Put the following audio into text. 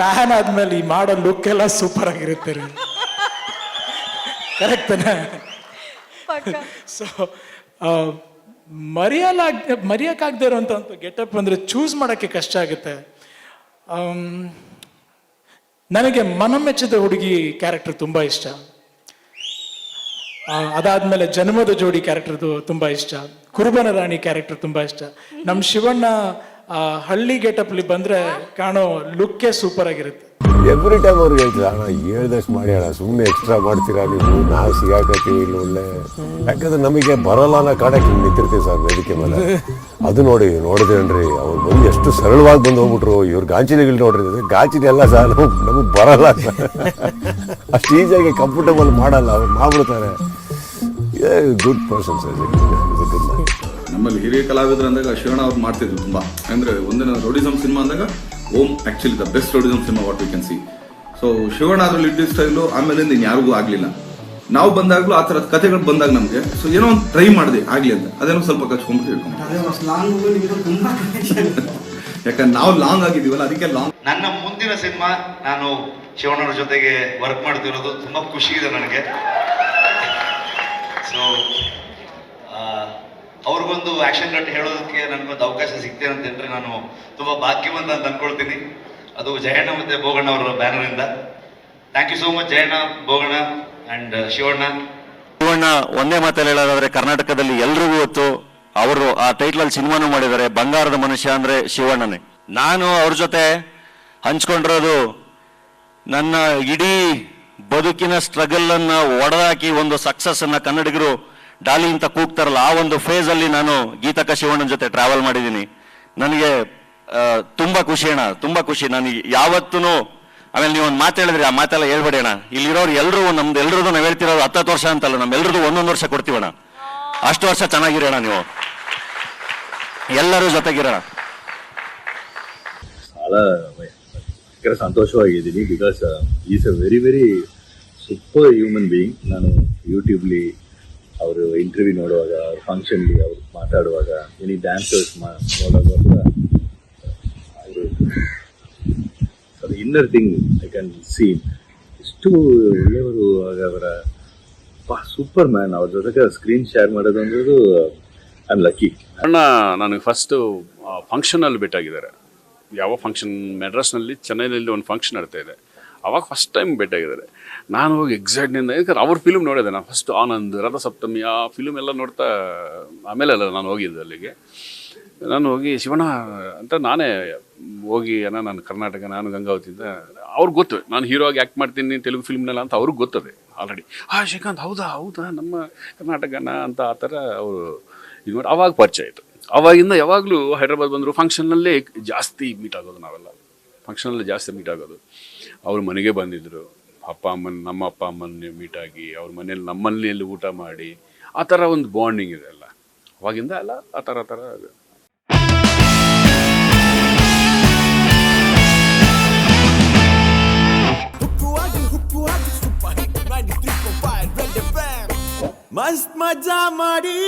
Fan ಆದ್ಮೇಲೆ ಈ ಮಾಡೋ ಲುಕ್ ಎಲ್ಲ ಸೂಪರ್ ಆಗಿರುತ್ತೆ ರೀ. ಕರೆಕ್ಟ್ ಸೊ ಮರೆಯಲಾಗ್ ಮರೆಯೋಕ್ಕಾಗದೇ ಇರೋಂಥ ಗೆಟಪ್ ಅಂದರೆ ಚೂಸ್ ಮಾಡೋಕ್ಕೆ ಕಷ್ಟ ಆಗುತ್ತೆ. ನನಗೆ ಮನಮೆಚ್ಚಿದ ಹುಡುಗಿ ಕ್ಯಾರೆಕ್ಟರ್ ತುಂಬ ಇಷ್ಟ. ಅದಾದ್ಮೇಲೆ ಜನ್ಮದ ಜೋಡಿ ಕ್ಯಾರೆಕ್ಟರ್ದು ತುಂಬ ಇಷ್ಟ. ಕುರುಬನ ರಾಣಿ ಕ್ಯಾರೆಕ್ಟರ್ ತುಂಬ ಇಷ್ಟ. ನಮ್ಮ ಶಿವಣ್ಣ ಆ, ಹಳ್ಳಿ ಗೆಟಪ್ಲಿ ಬಂದ್ರೆ ಕಾಣೋ ಲುಕ್ಕೇ ಸೂಪರ್ ಆಗಿರುತ್ತೆ. ಎವ್ರಿ ಟೈಮ್ ಅವ್ರಿಗೆ ಹೇಳ್ತಾರೆ ಅಣ್ಣ ಹೇಳ್ದಷ್ಟು ಮಾಡಿ ಅಣ್ಣ ಸುಮ್ಮನೆ ಎಕ್ಸ್ಟ್ರಾ ಮಾಡ್ತೀರಾ ನೀವು? ನಾವು ಸಿಗಾಕತ್ತೀವಿ ಇಲ್ಲಿ ಒಳ್ಳೆ. ಯಾಕಂದ್ರೆ ನಮಗೆ ಬರಲ್ಲ ಅನ್ನೋ ಕಾಡಕ್ಕೆ ಹಿಂಗೆ ನಿಂತಿರ್ತೀವಿ ಸರ್ ವೇದಿಕೆ ಮೇಲೆ. ಅದು ನೋಡಿ ನೋಡಿದ್ರಿ ಅವ್ರು ಬಂದು ಎಷ್ಟು ಸರಳವಾಗಿ ಬಂದು ಹೋಗ್ಬಿಟ್ರು. ಇವ್ರು ಗಾಂಚಿಲಿಗಳು ನೋಡ್ರಿ ಗಾಂಚಿನ ಎಲ್ಲ ಸರ್ ನಮಗೆ ಬರಲ್ಲ ಅಷ್ಟು ಈಸಿಯಾಗಿ ಕಂಫರ್ಟಬಲ್ ಮಾಡಲ್ಲ ಅವ್ರು ಮಾಡ್ಬಿಡ್ತಾರೆ. ಗುಡ್ ಪರ್ಸನ್ ಸರ್ ಗುಡ್ ನಮ್ಮಲ್ಲಿ ಹಿರಿಯ ಕಲಾವಿದರು ಅಂದಾಗ ಶಿವಣ್ಣ ಅವ್ರು ಮಾಡ್ತಿದ್ರು ತುಂಬಾ. ಅಂದ್ರೆ ಒಂದಿನ ರೋಡಿಸಮ್ ಸಿನಿಮಾ ಅಂದಾಗ ohm actually the best rowdyism cinema what we can see so Shivanna ಅದ್ರಲ್ಲಿ ಇದ್ದ ಸ್ಟೈಲು ಆಮೇಲೆ ಇನ್ನು ಯಾರಿಗೂ ಆಗ್ಲಿಲ್ಲ. ನಾವು ಬಂದಾಗ್ಲೂ ಆ ಥರದ ಕಥೆಗಳು ಬಂದಾಗ ನಮಗೆ ಸೊ ಏನೋ ಒಂದು ಟ್ರೈ ಮಾಡಿದೆ ಆಗ್ಲಿ ಅಂತ. ಅದೇನೋ ಸ್ವಲ್ಪ ಕಚ್ಕೊಂಡು. ಯಾಕಂದ್ರೆ ನಾವು ಲಾಂಗ್ ಆಗಿದೀವಲ್ಲ ಅದಕ್ಕೆ ಲಾಂಗ್ ನನ್ನ ಮುಂದಿನ ಸಿನಿಮಾ ನಾನು ಶಿವಣ್ಣವ್ರ ಜೊತೆಗೆ ವರ್ಕ್ ಮಾಡ್ತಿರೋದು ತುಂಬಾ ಖುಷಿ ಇದೆ ನನಗೆ. ಸೊ ಅವ್ರಿಗೊಂದು ಆಕ್ಷನ್ ಕಟ್ ಹೇಳೋದಕ್ಕೆ ನನಗೊಂದು ಅವಕಾಶ ಸಿಗ್ತೇನೆ ಅಂತಂದ್ರೆ ನಾನು ತುಂಬಾ ಭಾಗ್ಯವಂತ ಅಂತ ಅನ್ಕೊಳ್ತೀನಿ. ಅದು ಜಯಣ್ಣ ಮತ್ತೆ ಬೋಗಣ್ಣ ಅವರ ಬ್ಯಾನರ್ ಇಂದ. Thank you so much Jayanna Boganna and Shivanna. Shivanna, ಒಂದೇ ಮಾತಲ್ಲಿ ಹೇಳೋದಾದ್ರೆ ಕರ್ನಾಟಕದಲ್ಲಿ ಎಲ್ರಿಗೂ ಗೊತ್ತು, ಅವರು ಆ ಟೈಟ್ಲ್ ಅಲ್ಲಿ ಸಿನಿಮಾನು ಮಾಡಿದ್ದಾರೆ, ಬಂಗಾರದ ಮನುಷ್ಯ ಅಂದ್ರೆ ಶಿವಣ್ಣನೇ. ನಾನು ಅವ್ರ ಜೊತೆ ಹಂಚ್ಕೊಂಡಿರೋದು ನನ್ನ ಇಡೀ ಬದುಕಿನ ಸ್ಟ್ರಗಲ್ ಅನ್ನ ಒಡೆದಾಕಿ ಒಂದು ಸಕ್ಸಸ್ ಅನ್ನ ಕನ್ನಡಿಗರು ಡಾಲಿ ಅಂತ ಕೂಗ್ತಾರಲ್ಲ, ಆ ಒಂದು ಫೇಸ್ ಅಲ್ಲಿ ನಾನು ಗೀತಕ್ಕ ಶಿವಣ್ಣನ ಜೊತೆ ಟ್ರಾವೆಲ್ ಮಾಡಿದ್ದೀನಿ. ನನಗೆ ತುಂಬಾ ಖುಷಿ ಅಣ್ಣ, ತುಂಬಾ ಖುಷಿ. ನನಗೆ ಯಾವತ್ತೂ ಆಮೇಲೆ ನೀವು ಒಂದು ಮಾತು ಹೇಳಿದ್ರಿ, ಆ ಮಾತೆಲ್ಲ ಹೇಳ್ಬೇಡಿ ಅಣ್ಣ. ಇಲ್ಲಿರೋರು ಎಲ್ಲರೂ ನಮ್ದು ಎಲ್ರದ್ದು ನಾವು ಹೇಳ್ತಿರೋದು ಹತ್ತತ್ತು ವರ್ಷ ಅಂತಲ್ಲ ನಮ್ಮೆಲ್ರದ್ದು ಒಂದೊಂದು ವರ್ಷ ಕೊಡ್ತೀವಣ್ಣ ಅಷ್ಟು ವರ್ಷ ಚೆನ್ನಾಗಿರೋಣ ನೀವು. ಎಲ್ಲರೂ ಜೊತೆಗಿರೋಣ. ಭಯಂಕರ ಸಂತೋಷವಾಗಿದ್ದೀನಿ because is a very very super human being ನಾನು ಯೂಟ್ಯೂಬ್ಲಿ ಅವರು ಇಂಟರ್ವ್ಯೂ ನೋಡುವಾಗ, ಅವ್ರ ಫಂಕ್ಷನ್ಲಿ ಅವ್ರು ಮಾತಾಡುವಾಗ ಎನಿ ಡ್ಯಾನ್ಸರ್ಸ್ ನೋಡುವಾಗ ಅವರು ಅದು inner thing I can seen ಎಷ್ಟು ಒಳ್ಳೆಯವರು ಆಗ ಅವರ ಸೂಪರ್ ಮ್ಯಾನ್ ಅವ್ರ ಜೊತೆಗೆ ಸ್ಕ್ರೀನ್ ಶೇರ್ ಮಾಡೋದು ಅಂದ್ರದು ಐ ಲಕ್ಕಿ ಅಣ್ಣ, ನನಗೆ ಫಸ್ಟು ಫಂಕ್ಷನಲ್ಲಿ ಭೇಟಾಗಿದ್ದಾರೆ ಯಾವ ಫಂಕ್ಷನ್ ಮೆಡ್ರಾಸ್ನಲ್ಲಿ ಚೆನ್ನೈನಲ್ಲಿ ಒಂದು ಫಂಕ್ಷನ್ ಇದೆ. ಅವಾಗ ಫಸ್ಟ್ ಟೈಮ್ ಭೇಟಿಯಾಗಿದ್ದಾರೆ ನಾನು ಹೋಗಿ ಎಕ್ಸೈಟ್ನಿಂದ ಯಾಕಂದ್ರೆ ಅವ್ರ ಫಿಲ್ಮ್ ನೋಡಿದೆ ನಾನು. ಫಸ್ಟ್ ಆನಂದ್, ರಥಸಪ್ತಮಿ, ಆ ಫಿಲ್ಮ್ ಎಲ್ಲ ನೋಡ್ತಾ, ಆಮೇಲೆ ಅಲ್ಲ ನಾನು ಹೋಗಿದ್ದೆ ಅಲ್ಲಿಗೆ. ನಾನು ಹೋಗಿ, ಶಿವಣ್ಣ, ಅಂತ ನಾನೇ ಹೋಗಿ, ಅಣ್ಣ, ನಾನು ಕರ್ನಾಟಕ, ನಾನು ಗಂಗಾವತಿಯಿಂದ ಅವ್ರಿಗೆ ಗೊತ್ತು. ನಾನು ಹೀರೋ ಆಗಿ ಆ್ಯಕ್ಟ್ ಮಾಡ್ತೀನಿ, ತೆಲುಗು ಫಿಲ್ಮ್ನೆಲ್ಲ ಅಂತ ಅವ್ರಿಗೆ ಗೊತ್ತದೆ ಆಲ್ರೆಡಿ ಆ, ಶ್ರೀಕಾಂತ್, ಹೌದಾ ಹೌದಾ, ನಮ್ಮ ಕರ್ನಾಟಕನ ಅಂತ ಆ ಥರ ಅವರು ಇದು ಮಾಡಿ ಅವಾಗ ಪರಿಚಯ ಆಯಿತು. ಅವಾಗಿಂದ ಯಾವಾಗಲೂ ಹೈದ್ರಾಬಾದ್ ಬಂದರು ಫಂಕ್ಷನ್ನಲ್ಲೇ ಜಾಸ್ತಿ ಮೀಟ್ ಆಗೋದು ನಾವೆಲ್ಲ. ಫಂಕ್ಷನಲ್ಲಿ ಜಾಸ್ತಿ ಮೀಟ್ ಆಗೋದು. ಅವ್ರ ಮನೆಗೆ ಬಂದಿದ್ದರು ಅಪ್ಪ ಅಮ್ಮನ, ನಮ್ಮ ಅಪ್ಪ ಅಮ್ಮನ ಮೀಟ್ ಆಗಿ, ಅವ್ರ ಮನೇಲಿ ನಮ್ಮಲ್ಲಿ ಊಟ ಮಾಡಿ, ಆ ಥರ ಒಂದು ಬಾಂಡಿಂಗ್ ಇದೆ ಅಲ್ಲ. ಅವಾಗಿಂದ ಅಲ್ಲ ಆ ಥರ ಆ ಥರ ಮಸ್ತ್ ಮಜಾ ಮಾಡಿ.